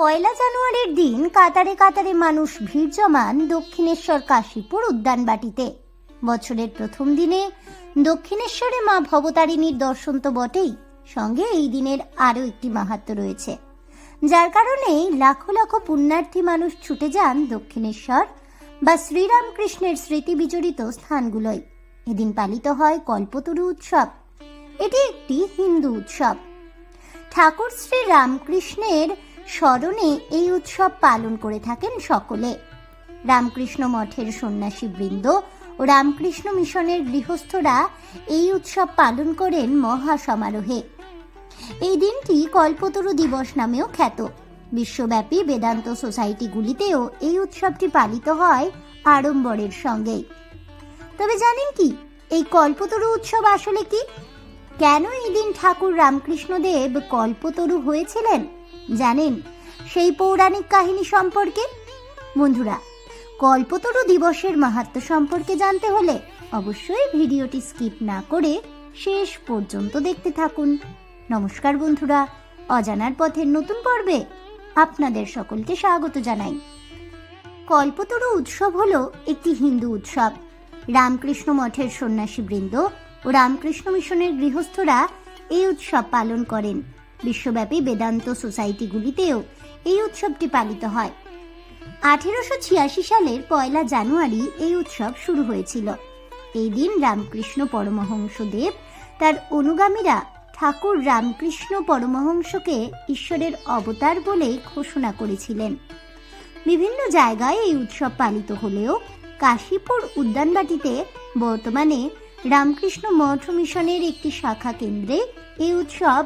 পয়লা জানুয়ারির দিন কাতারে কাতারে মানুষ ভিড় জমান দক্ষিণেশ্বর কাশীপুর উদ্যানবাটিতে। বছরের প্রথম দিনে দক্ষিণেশ্বরে মা ভবতারিণীর দর্শন তো বটেই, সঙ্গে এই দিনের আরও একটি মাহাত্ম্য রয়েছে। যার কারণে লাখো লাখো পুণ্যার্থী মানুষ ছুটে যান দক্ষিণেশ্বর বা শ্রীরামকৃষ্ণের স্মৃতি বিজড়িত স্থানগুলোয়। এদিন পালিত হয় কল্পতরু উৎসব। এটি একটি হিন্দু উৎসব। ঠাকুর শ্রী রামকৃষ্ণের স্মরণে এই উৎসব পালন করে থাকেন সকলে। রামকৃষ্ণ মঠের সন্ন্যাসী বৃন্দ ও রামকৃষ্ণ মিশনের গৃহস্থরা এই উৎসব পালন করেন মহা সমারোহে। এই দিনটি কল্পতরু দিবস নামেও খ্যাত। বিশ্বব্যাপী বেদান্ত সোসাইটিগুলিতেও এই উৎসবটি পালিত হয় আড়ম্বরের সঙ্গেই। তবে জানেন কি, এই কল্পতরু উৎসব আসলে কি? কেন এই দিন ঠাকুর রামকৃষ্ণদেব কল্পতরু হয়েছিলেন? জানেন, সেই পৌরাণিক কাহিনী সম্পর্কে? বন্ধুরা, কল্পতরু দিবসের মাহাত্ম সম্পর্কে জানতে হলে অবশ্যই ভিডিওটি স্কিপ না করে শেষ পর্যন্ত দেখতে থাকুন। নমস্কার বন্ধুরা, অজানার পথের নতুন পর্বে আপনাদের সকলকে স্বাগত জানাই। কল্পতরু উৎসব হলো একটি হিন্দু উৎসব। রামকৃষ্ণ মঠের সন্ন্যাসী বৃন্দ ও রামকৃষ্ণ মিশনের গৃহস্থরা এই উৎসব পালন করেন। বিশ্বব্যাপী বেদান্ত সোসাইটিগুলিতেও এই উৎসবটি পালিত হয়। আঠেরোশো ছিয়াশি সালের পয়লা জানুয়ারি এই উৎসব শুরু হয়েছিল। এই দিন রামকৃষ্ণ পরমহংসদেব তার অনুগামীরা ঠাকুর রামকৃষ্ণ পরমহংসকে ঈশ্বরের অবতার বলে ঘোষণা করেছিলেন। বিভিন্ন জায়গায় এই উৎসব পালিত হলেও কাশীপুর উদ্যানবাটিতে বর্তমানে রামকৃষ্ণ মঠ মিশনের একটি শাখা কেন্দ্রে এই উৎসব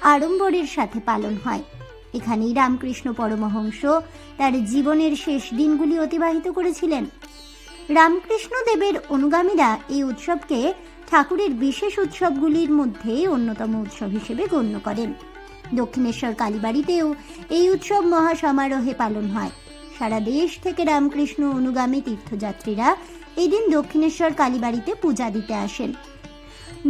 আড়ম্বরের সাথে পালন হয়। এখানেই রামকৃষ্ণ পরমহংস তার জীবনের শেষ দিনগুলি অতিবাহিত করেছিলেন। রামকৃষ্ণ দেবের অনুগামীরা এই উৎসবকে ঠাকুরের বিশেষ উৎসবগুলির মধ্যে অন্যতম উৎসব হিসেবে গণ্য করেন। দক্ষিণেশ্বর কালীবাড়িতেও এই উৎসব মহা সমারোহে পালন হয়। সারা দেশ থেকে রামকৃষ্ণ অনুগামী তীর্থযাত্রীরা এই দিন দক্ষিণেশ্বর কালীবাড়িতে পূজা দিতে আসেন।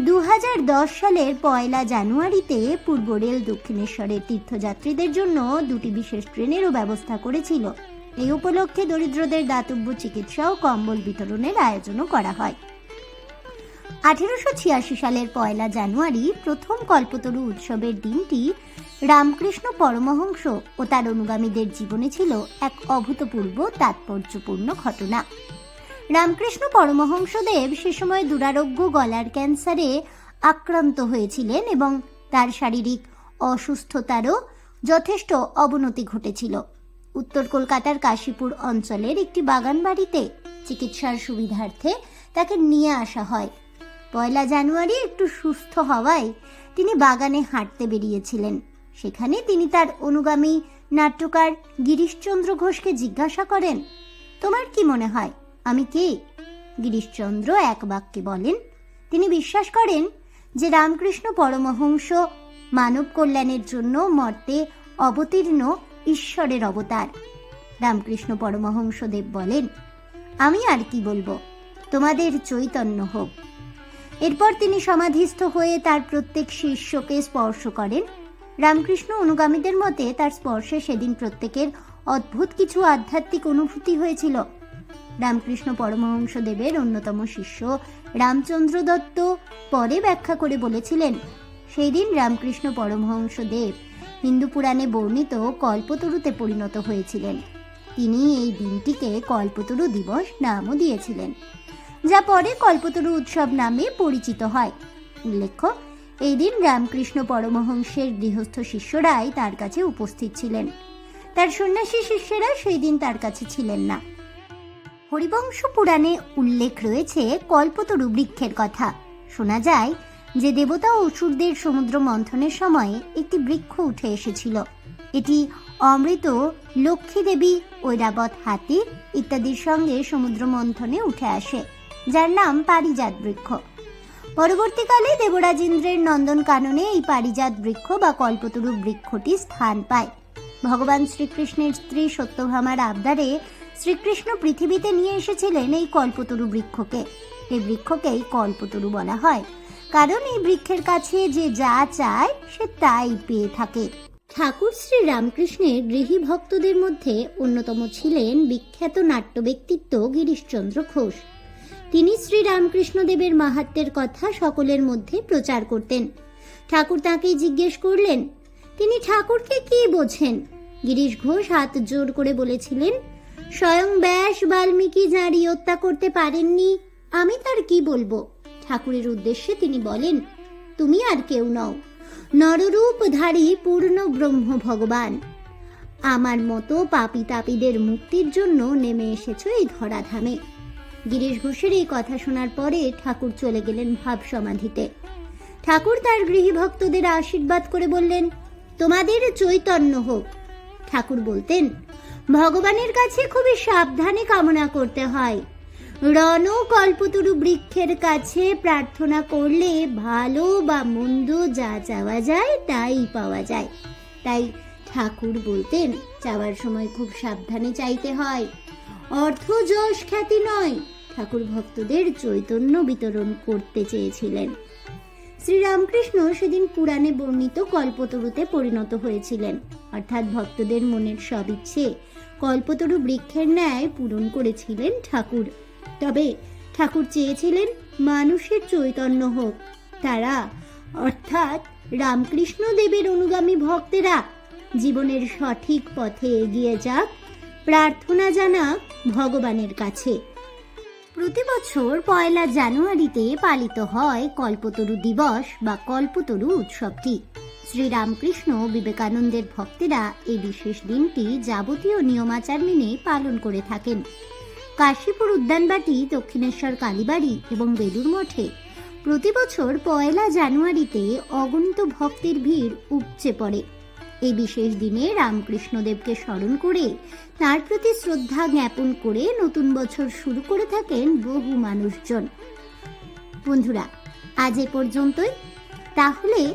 দু হাজার দশ সালের পয়লা জানুয়ারিতে পূর্ব রেল দক্ষিণেশ্বরের তীর্থযাত্রীদের জন্য দুটি বিশেষ ট্রেনেরও ব্যবস্থা করেছিল। এই উপলক্ষে দরিদ্রদের দাতব্য চিকিৎসা ও কম্বল বিতরণের আয়োজনও করা হয়। আঠেরোশো ছিয়াশি সালের পয়লা জানুয়ারি প্রথম কল্পতরু উৎসবের দিনটি রামকৃষ্ণ পরমহংস ও তার অনুগামীদের জীবনে ছিল এক অভূতপূর্ব, তাৎপর্যপূর্ণ ঘটনা। রামকৃষ্ণ পরমহংসদেব সে সময় দুরারোগ্য গলার ক্যান্সারে আক্রান্ত হয়েছিলেন এবং তার শারীরিক অসুস্থতারও যথেষ্ট অবনতি ঘটেছিল। উত্তর কলকাতার কাশীপুর অঞ্চলের একটি বাগান বাড়িতে চিকিৎসার সুবিধার্থে তাকে নিয়ে আসা হয়। পয়লা জানুয়ারি একটু সুস্থ হওয়ায় তিনি বাগানে হাঁটতে বেরিয়েছিলেন। সেখানে তিনি তার অনুগামী নাট্যকার গিরিশচন্দ্র ঘোষকে জিজ্ঞাসা করেন, তোমার কি মনে হয়? আমি কে? গিরিশচন্দ্র এক বাক্যে বলেন, তিনি বিশ্বাস করেন যে রামকৃষ্ণ পরমহংস মানব কল্যাণের জন্য মর্তে অবতীর্ণ ঈশ্বরের অবতার। রামকৃষ্ণ পরমহংসদেব বলেন, আমি আর কি বলব? তোমাদের চৈতন্য হোক। এরপর তিনি সমাধিস্থ হয়ে তার প্রত্যেক শিষ্যকে স্পর্শ করেন। রামকৃষ্ণ অনুগামীদের মতে তার স্পর্শে সেদিন প্রত্যেকের অদ্ভুত কিছু আধ্যাত্মিক অনুভূতি হয়েছিল। রামকৃষ্ণ পরমহংস দেবের অন্যতম শিষ্য রামচন্দ্র দত্ত পরে ব্যাখ্যা করে বলেছিলেন, সেই দিন রামকৃষ্ণ পরমহংস দেব হিন্দু পুরাণে বর্ণিত কল্পতরুতে পরিণত হয়েছিলেন। তিনি এই দিনটিকে কল্পতরু দিবস নামও দিয়েছিলেন, যা পরে কল্পতরু উৎসব নামে পরিচিত হয়। উল্লেখ্য, এই দিন রামকৃষ্ণ পরমহংসের গৃহস্থ শিষ্যরাই তার কাছে উপস্থিত ছিলেন। তার সন্ন্যাসী শিষ্যরা সেই দিন তার কাছে ছিলেন না। হরিবংশ পুরাণে উল্লেখ রয়েছে কল্পতরু বৃক্ষের কথা। শোনা যায় যে দেবতা অসুরদের সমুদ্র মন্থনের সময়ে একটি বৃক্ষ উঠে এসেছিল। এটি অমৃত, লক্ষ্মী দেবী, ঐরাবত হাতি ইত্যাদির সঙ্গে সমুদ্র মন্থনে উঠে আসে, যার নাম পারিজাত বৃক্ষ। পরবর্তীকালে দেবরাজ ইন্দ্রের নন্দন কাননে এই পারিজাত বৃক্ষ বা কল্পতরু বৃক্ষটি স্থান পায়। ভগবান শ্রীকৃষ্ণের স্ত্রী সত্যভামার আবদারে শ্রীকৃষ্ণ পৃথিবীতে নিয়ে এসেছিলেন এই কল্পতরু বৃক্ষকে। এই বৃক্ষকেই কল্পতরু বলা হয়। কারণ এই বৃক্ষের কাছে যে যা চায়, সে তাই পেয়ে থাকে। ঠাকুর শ্রী রামকৃষ্ণের গৃহী ভক্তদের মধ্যে অন্যতম ছিলেন বিখ্যাত নাট্য ব্যক্তিত্ব গিরিশচন্দ্র ঘোষ। তিনি শ্রী রামকৃষ্ণদেবের মাহাত্মের কথা সকলের মধ্যে প্রচার করতেন। ঠাকুর তাকেই জিজ্ঞেস করলেন, তিনি ঠাকুরকে কি বোঝেন? গিরিশ ঘোষ হাত জোর করে বলেছিলেন স্বয়ং ব্যাস বাল্মীকি যাঁর হত্যা করতে পারেননি। আমি তার কি বলব? ঠাকুরের উদ্দেশ্যে তিনি বলেন, তুমি আর কেউ নও। নররূপধারী পূর্ণ ব্রহ্ম ভগবান। আমার মতো পাপি তাপিদের মুক্তির জন্য নেমে এসেছ এই ধরাধামে। গিরিশ ঘোষের এই কথা শোনার পরে ঠাকুর চলে গেলেন ভাব সমাধিতে। ঠাকুর তার গৃহী ভক্তদের আশীর্বাদ করে বললেন, তোমাদের চৈতন্য হোক। ঠাকুর বলতেন ভগবানের কাছে খুবই সাবধানে কামনা করতে হয়। রণ কল্পতরু বৃক্ষের কাছে প্রার্থনা করলে ভালো বা মন্দ যা চাওয়া যায় তাই পাওয়া যায়। তাই ঠাকুর বলতেন, চাওয়ার সময় খুব সাবধানে চাইতে হয়। অর্থ যশ খ্যাতি নয়, ঠাকুর ভক্তদের চৈতন্য বিতরণ করতে চেয়েছিলেন। শ্রীরামকৃষ্ণ সেদিন পুরাণে বর্ণিত কল্পতরুতে পরিণত হয়েছিলেন। অর্থাৎ ভক্তদের মনের সব ইচ্ছে কল্পতরু বৃক্ষের ন্যায় পূরণ করেছিলেন ঠাকুর। তবে ঠাকুর চেয়েছিলেন মানুষের চৈতন্য হোক। তারা, অর্থাৎ রামকৃষ্ণ দেবের অনুগামী ভক্তেরা, জীবনের সঠিক পথে এগিয়ে যাক, প্রার্থনা জানাক ভগবানের কাছে। প্রতি বছর পয়লা জানুয়ারিতে পালিত হয় কল্পতরু দিবস বা কল্পতরু উৎসবটি। শ্রীরামকৃষ্ণ বিবেকানন্দের ভক্তেরা এই বিশেষ দিনটি যাবতীয় নিয়মাচার মেনে পালন করে থাকেন। কাশীপুর উদ্যানবাটি, দক্ষিণেশ্বর কালীবাড়ি এবং বেলুর মঠে প্রতি বছর পয়লা জানুয়ারিতে অগণিত ভক্তের ভিড় উপচে পড়ে। এই বিশেষ দিনে রামকৃষ্ণদেবকে স্মরণ করে তার প্রতি শ্রদ্ধা জ্ঞাপন করে নতুন বছর শুরু করে থাকেন বহু মানুষজন। বন্ধুরা, আজ এ পর্যন্তই। তাহলে